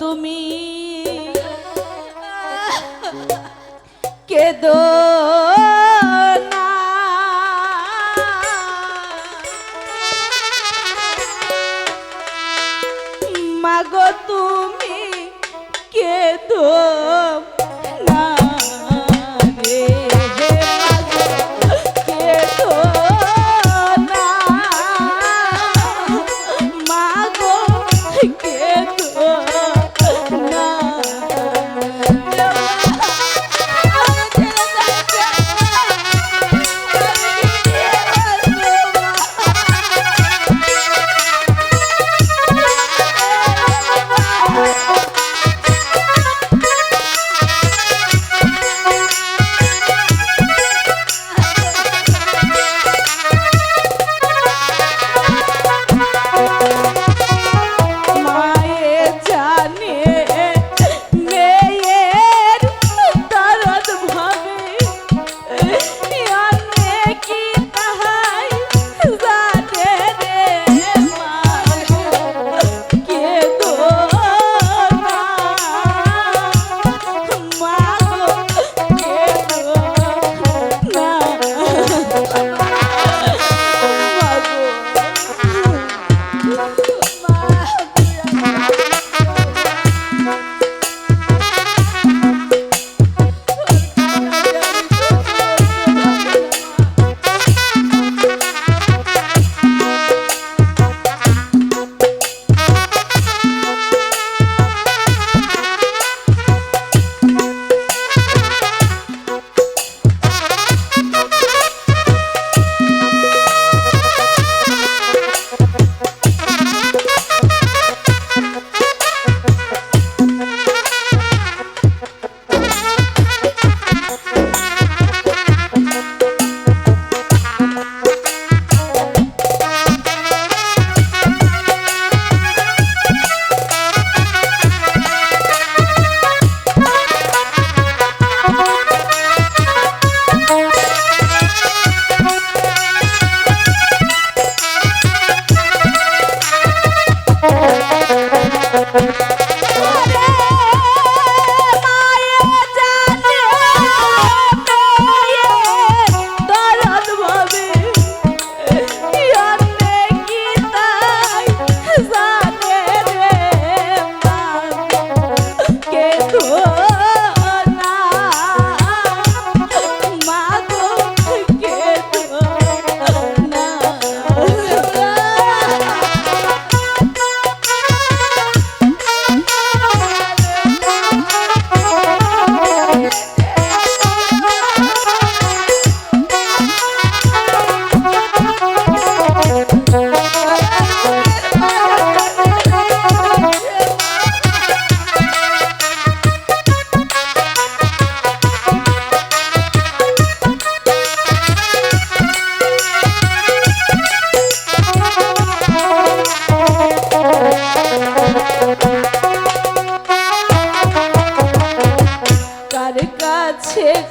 তুমি। কেদো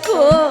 哥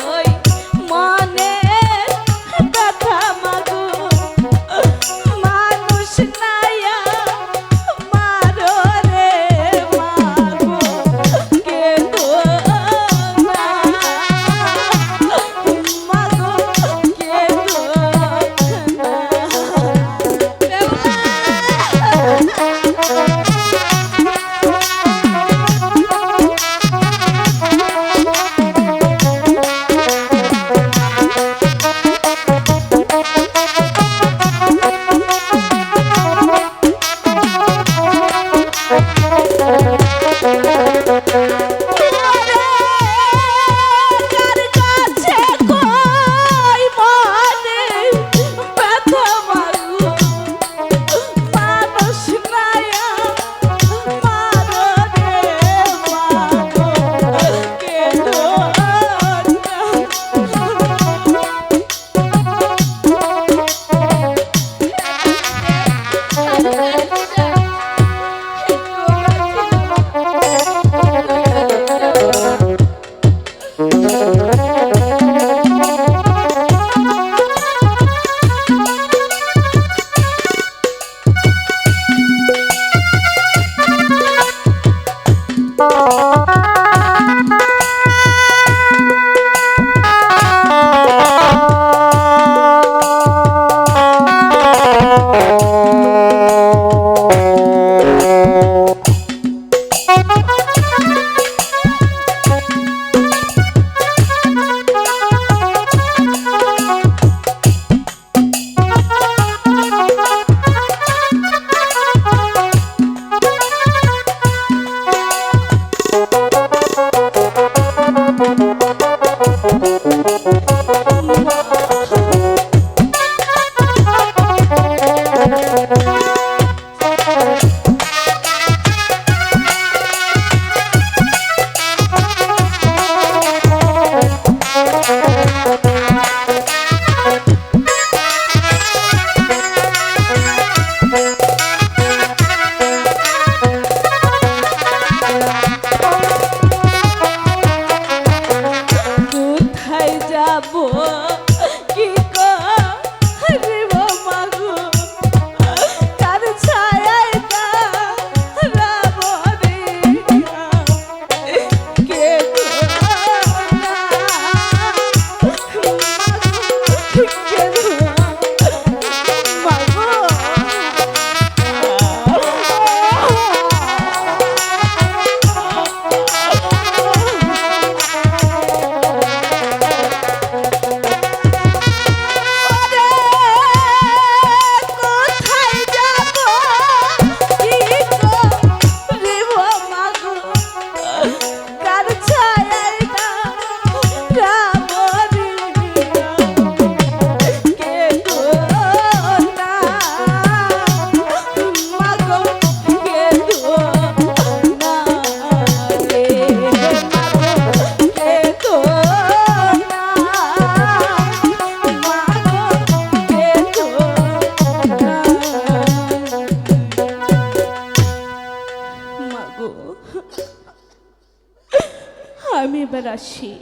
আমি এবার আসি।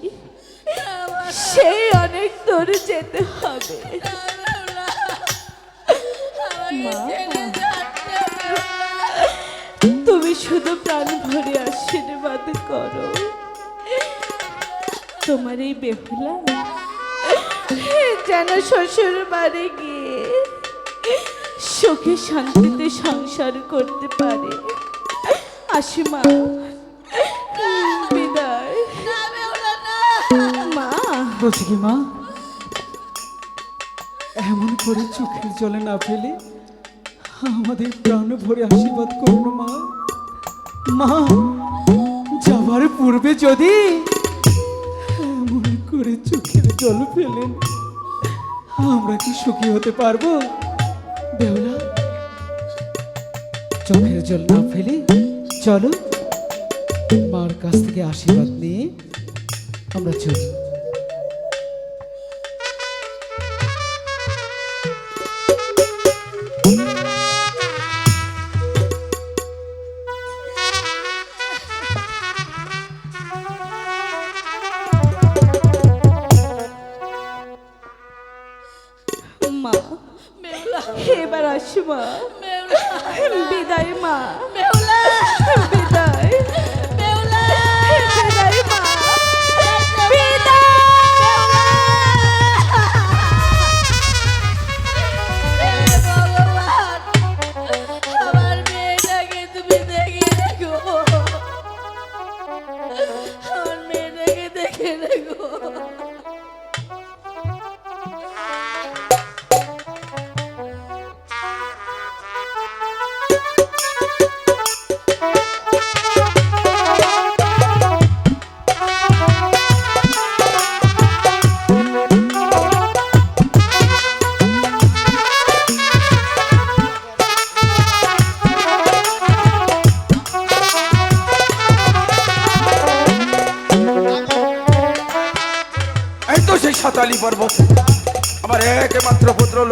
সেই অনেক দূর যেতে হবে। তুমি শুধু প্রাণ ভরে আশীর্বাদ করো। তোমার এই বেহুলা যেন শ্বশুর বাড়ি গিয়ে সুখে শান্তিতে সংসার করতে পারে। আসি মা। বিদায় মা? এমন করে চোখের জলে না ফেলে আমাদের প্রাণ ভরে আশীর্বাদ করুন মা। মা, যাবার পূর্বে যদি এমন করে চোখের জল ফেলেন, আমরা কি সুখী হতে পারব? বেহুলা চোখের জল না ফেলে চলো মার কাছ থেকে আশীর্বাদ নিয়ে আমরা চলি। মা এবার আসি মা। বিদায় মা।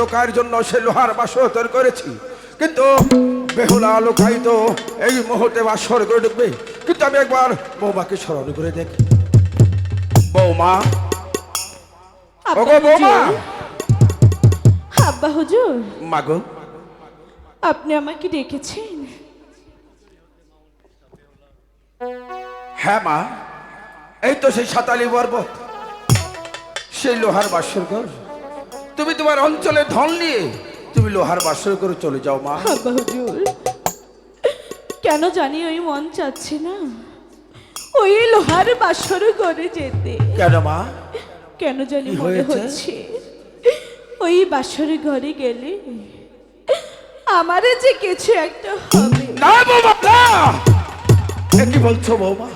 লোকার জন্য সে লোহার বাসর তৈরি করেছি। কিন্তু বেহুলা লোকাই তো এই মুহূর্তে বাসর করে ঢুকবে কিন্তু আমি একবার বৌমাকে স্মরণ করে দেখি। বৌমা। ওগো বৌমা। আব্বা হুজুর। মাগো আপনি আমাকে ডেকেছেন। হ্যাঁ মা। এই তো সেই সাতালি পর্বত। সেই লোহার বাসর ঘর তুমি তোমার অঞ্চলে ধন নিয়ে তুমি লোহার বাসর করে চলে যাও মা। আব্বা হুজুর কেন জানি ওই মন চাচ্ছে না? ওই লোহার বাসর করে যেতে। কেন মা? কেন জানি কি মনে হয়েছে? হচ্ছে ওই বাসর ঘরে গেলে আমারে যে কিছু একটা হবে। না বৌমা না! এ কি বলছো বৌমা?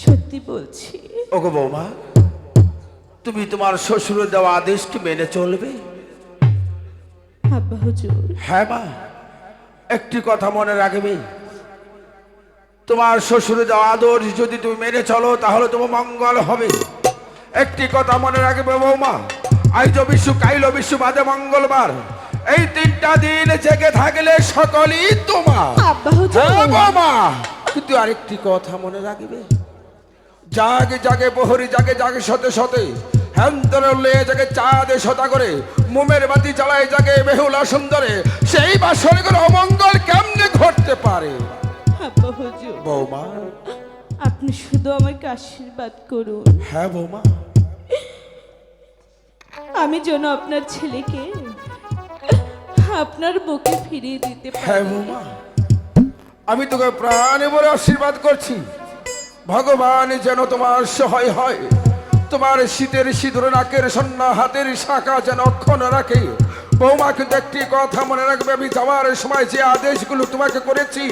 সত্যি বলছি। ওগো বৌমা তুমি তোমার শ্বশুরের দেওয়া আদেশকে মেনে চলবে? হ্যাঁ মা একটি কথা মনে রাখবে। তোমার শ্বশুরের দেওয়া আদর্শ যদি তুমি মেনে চলো তাহলে তোমার মঙ্গল হবে। একটি কথা মনে রাখবে বৌমা আইজ বিশ্ব কাইল বিশ্ব বাদে মঙ্গলবার। এই তিনটা দিন জেগে থাকলে সকলই তোমার। হুজুর। হ্যাঁ বাবা কিন্তু আরেকটি কথা মনে রাখবে। জাগে জাগে বহরি জাগে জাগে সতে সতে হ্যান্তরে চাঁদে সতা করে মোমের বাতি বেহুলা সুন্দরে সেই বাসরে করে অমঙ্গল কেমনে ঘটতে পারে? বৌমা। আপনি শুধু আমাকে আশীর্বাদ করুন। হ্যাঁ বৌমা। আমি যেন আপনার ছেলেকে আপনার বুকে ফিরিয়ে দিতে হ্যাঁ বৌমা। আমি তোকে প্রাণে বলে আশীর্বাদ করছি। ভগবান যেন তোমার সহায় হয়। তোমার শীতের সিঁদুর নাকের সন্না, হাতের শাখা যেন অক্ষণ রাখে। বৌমাকে কিন্তু একটি কথা মনে রাখবে, আমি যাওয়ার সময় যে আদেশগুলো তোমাকে করেছি